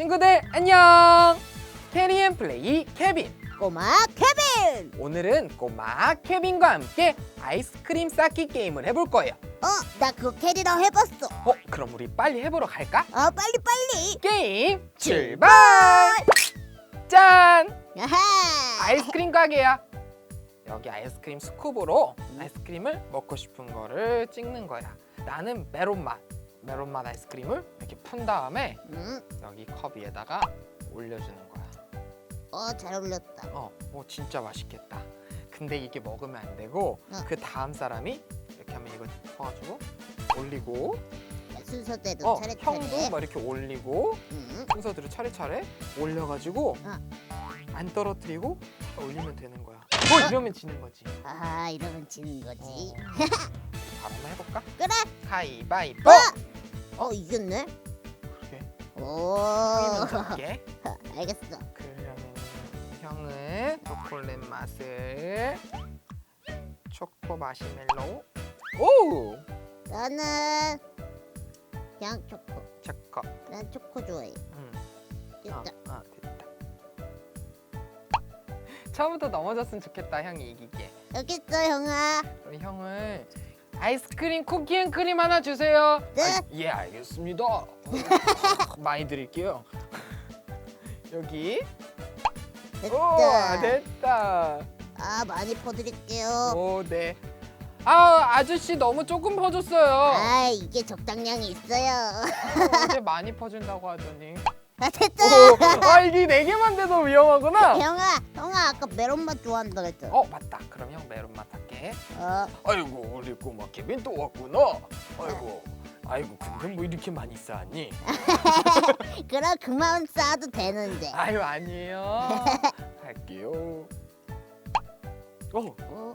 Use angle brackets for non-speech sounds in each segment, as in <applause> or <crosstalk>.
친구들 안녕! 캐리앤 플레이 케빈. 꼬마 케빈! 오늘은 꼬마 케빈과 함께 아이스크림 쌓기 게임을 해볼 거예요. 어, 나 그거 캐리랑 해봤어. 어, 그럼 우리 빨리 해보러 갈까? 어, 빨리 빨리. 게임 출발! 짠! 아하. 아이스크림 가게야. 여기 아이스크림 스쿱으로 아이스크림을 먹고 싶은 거를 찍는 거야. 나는 메론 맛. 메론 맛 아이스크림을 이렇게 푼 다음에 음, 여기 컵 위에다가 올려주는 거야. 어, 잘 어울렸다. 어, 오 진짜 맛있겠다. 근데 이게 먹으면 안 되고 어. 그 다음 사람이 이렇게 하면 이거 퍼가지고 올리고 순서대로 어 차례차례. 형도 막 이렇게 올리고 음, 순서대로 차례차례 올려가지고 어. 안 떨어뜨리고 올리면 되는 거야. 어 이러면 지는 거지. 아하, 이러면 지는 거지. 어. <laughs> 바로 한번 해볼까? 그래. 가위바위보. 어, 어, 이겼네. 그렇게 오. <laughs> 알겠어. 그러면 형은 초콜릿 맛을 초코 마시멜로 우. 오 나는 그냥 초코. 초코. 난 초코 좋아해. 음. 됐다. 아, 아 됐다. 처음부터 넘어졌으면 좋겠다 형이 이기게. 여기 있어, 형아. 그럼 형은 아이스크림 쿠키 앤 크림 하나 주세요. 네. 아, 예 알겠습니다. <laughs> 많이 드릴게요. <laughs> 여기. 오 됐다. 됐다. 아, 많이 퍼드릴게요. 오 네. 아 아저씨 너무 조금 퍼줬어요. 아, 이게 적당량이 있어요. 어제 <laughs> 많이 퍼준다고 하더니. 아, 됐다. 오, 아 이게 네 개만 돼도 위험하구나. 형아, 형아 아까 메론 맛 좋아한다 그랬잖아. 어 맞다. 그럼 형 메론 맛 어, 아이고 우리 꼬마 케빈 또 왔구나. 아이고. 아이고 근데 뭐 이렇게 많이 쌓았니? <laughs> 그럼 그만 싸도 되는데. 아유 아니에요. 할게요. 어, 어,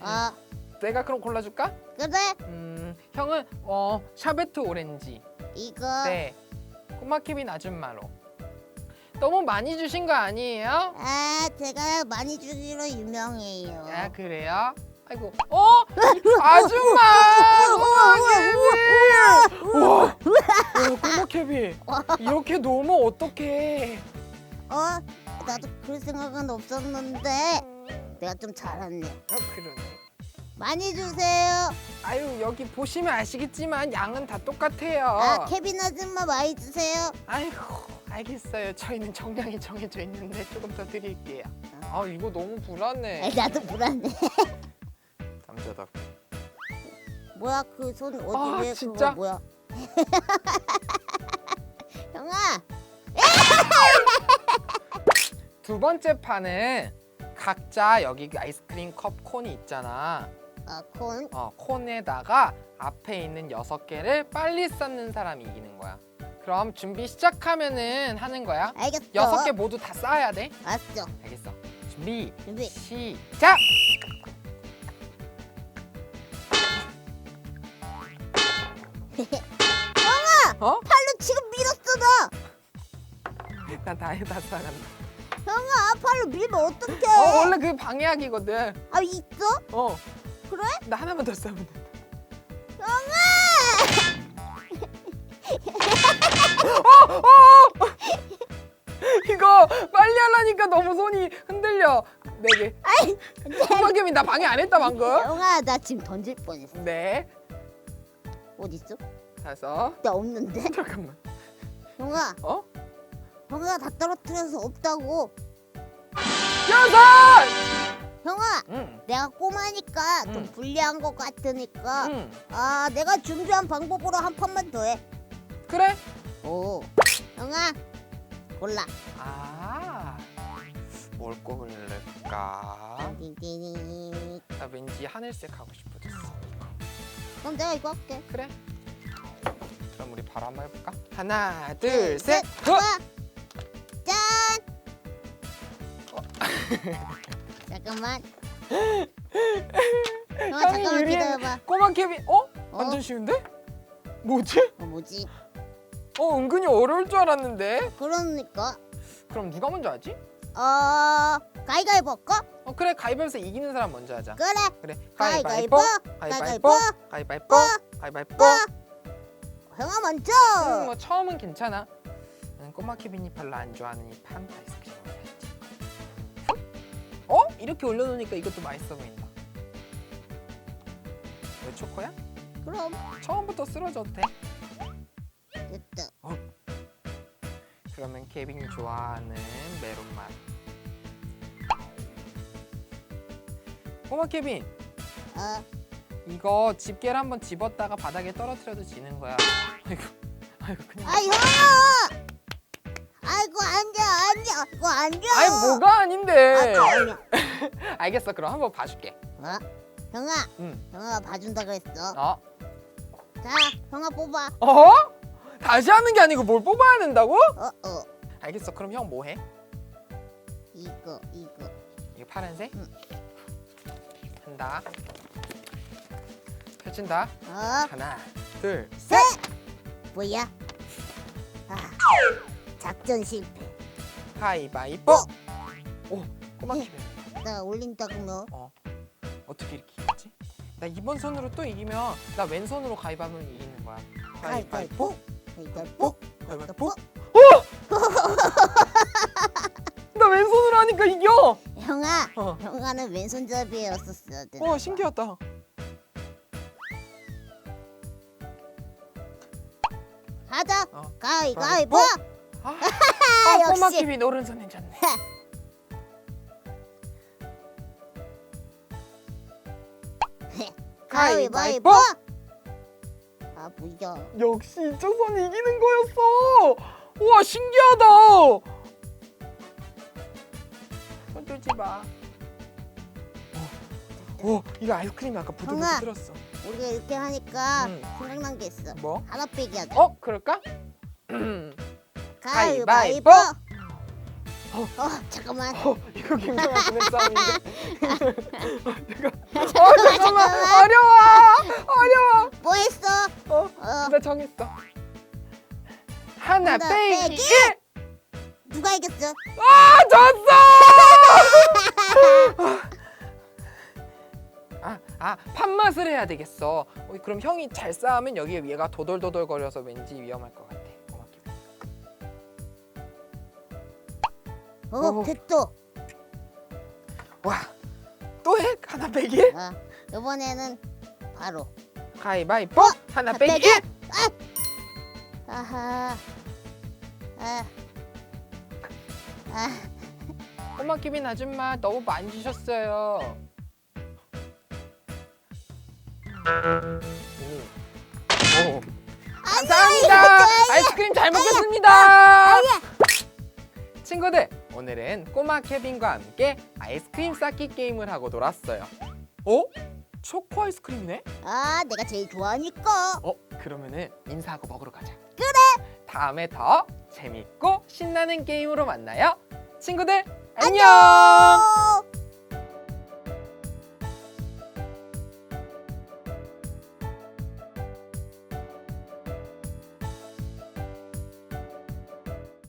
어, 내가 그럼 골라줄까? 그래. 음, 형은 어 샤베트 오렌지. 이거. 네. 꼬마 케빈 아줌마로. 너무 많이 주신 거 아니에요? 아, 제가 많이 주기로 유명해요. 아 그래요? 아이고, 어 아줌마. 꼬마 <laughs> 케빈. 우와, 우와, 꼬마 케빈. 이렇게 놓으면 어떡해? 어, 나도 그럴 생각은 없었는데 내가 좀 잘했네. 어 그러네. 많이 주세요. 아유 여기 보시면 아시겠지만 양은 다 똑같아요. 아, 케빈 아줌마 많이 주세요. 아이고 알겠어요. 저희는 정량이 정해져 있는데 조금 더 드릴게요. 아 이거 너무 아, 불안해. 나도 불안해. <laughs> 남자다. 뭐야 그 손 어디 아, 왜 진짜? 그거 뭐야? <laughs> 형아, <laughs> 두 번째 판은 각자 여기 그 아이스크림 컵 콘이 있잖아. 아, 콘. 어, 콘에다가 앞에 있는 여섯 개를 빨리 쌓는 사람이 이기는 거야. 그럼 준비 시작하면은 하는 거야. 알겠어. 여섯 개 모두 다 쌓아야 돼. 알았어. 알겠어. 준비 준비. 시작. 어? 팔로 지금 밀었어 나. 나다 다 쌓아간다. 형아, 팔로 밀면 어떡해? 어 원래 그 방해하기거든. 아 있어? 어. 그래? 나 하나만 더 쌓으면 돼. 어, 어! 이거 빨리 하려니까 너무 손이 흔들려. 네 개. 아이, 소방겸이 나 방해 안 했다 방금. 형아, 나 지금 던질 뻔했어. 네. 어디 있어? 다섯. 나 없는데. <laughs> 잠깐만. 형아, 어? 형아 다 떨어뜨려서 없다고. 여섯. 형아, 응. 내가 꼬마니까 좀 응. 불리한 것 같으니까 응. 아 내가 준비한 방법으로 한 판만 더 해. 그래? 오, 형아 골라. 아. 뭘 고를까? 나 왠지 하늘색 하고 싶어졌어. 그럼 내가 이거 할게. 그래? 그럼 우리 바로 한번 해볼까? 하나, 둘, 셋. 어? 좋아. 짠. 어. <laughs> 잠깐만. <laughs> 형이 잠깐만 유리해. 기다려봐. 꼬마 케빈. 어? 어? 완전 쉬운데? 뭐지? 어, 뭐지? 어 은근히 어려울 줄 알았는데. 그러니까 그럼 누가 먼저 하지? 어 가위가위보 할까? 어 그래 가위바위보에서 이기는 사람 먼저 하자. 그래. 그래 가위가위보. 가위바위보 가위바위보 가위바위보 뽀. 형아 먼저. 음, 뭐 처음은 괜찮아. 나는 꼬마 케빈이 별로 안 좋아하는 이 판다 아이스크림 먹어야지. 어? 이렇게 올려놓으니까 이것도 맛있어 보인다. 왜 초코야? 그럼 처음부터 쓰러져도 돼. 그러면 케빈이 좋아하는 메론 맛. 꼬마 케빈, 어, 이거 집게를 한번 집었다가 바닥에 떨어뜨려도 지는 거야. 아이고, 아이고 그냥. 아 형아! 아이고 앉아 앉아 이거 앉아. 아이 뭐가 아닌데. 아. <laughs> 알겠어, 그럼 한번 봐줄게. 어? 형아, 응. 형아가 봐준다 그랬어. 어? 자, 형아 뽑아. 어? 다시 하는 게 아니고 뭘 뽑아야 된다고? 어, 어, 알겠어. 그럼 형 뭐 해? 이거, 이거. 이거 파란색? 응. 한다. 펼친다. 어, 하나, 둘, 셋. 뭐야? 아, 작전 실패. 가위바위보. 오, 꼬마 네. 키빈. 나 올린다 그러면. 어. 어떻게 이렇게 이겼지? 나 이번 손으로 또 이기면 나 왼손으로 가위바위보 이기는 거야. 가위바위보. 가위바위보. 가위바위보. <laughs> 나 왼손으로 하니까 이겨. 형아, 어. 형아는 왼손잡이였었어야 돼. 와 신기하다. 하자. 어. 가위바위보. 아, <laughs> 아 꼬마 역시. 키빈 오른손 괜찮네. 가위바위보. 아 뭐야? 역시 이쪽선이 이기는 거였어. 우와 신기하다. 손 들지 마. 어, 어 이거 아이스크림이 아까 부들부들. 들었어. 우리가 이렇게 하니까 응. 생각난 게 있어. 뭐? 하나 빼기 하자. 어 그럴까? <clears throat> 가위바위보. 가위바위보. 어 잠깐만. 어 이거 굉장한 진행 싸움인데. 이거. 어 잠깐만 어려워 어려워. 어, 어나 정했어. 하나 하나 빼기 빼기. 1. 누가 이겼어? 아 졌어! 아, 아 판맛을 해야 되겠어. 어, 그럼 형이 잘 싸우면 여기에 얘가 도돌도돌거려서 왠지 위험할 것 같아. 고맙게. 어 어. 됐어. 와, 또 해? 하나 빼기? 어 이번에는 바로. 가위바위보 하나 빼기. 빼기. 1. 아하. 아. 아. 꼬마 키빈 아줌마 너무 만지셨어요. 오. 오. 감사합니다. 아이스크림 잘 먹겠습니다. 친구들, 오늘은 꼬마 케빈과 함께 아이스크림 쌓기 게임을 하고 놀았어요. 어? 초코 아이스크림이네? 아 내가 제일 좋아하니까. 어? 그러면은 인사하고 먹으러 가자. 그래. 다음에 더 재밌고 신나는 게임으로 만나요. 친구들, 안녕. 안녕.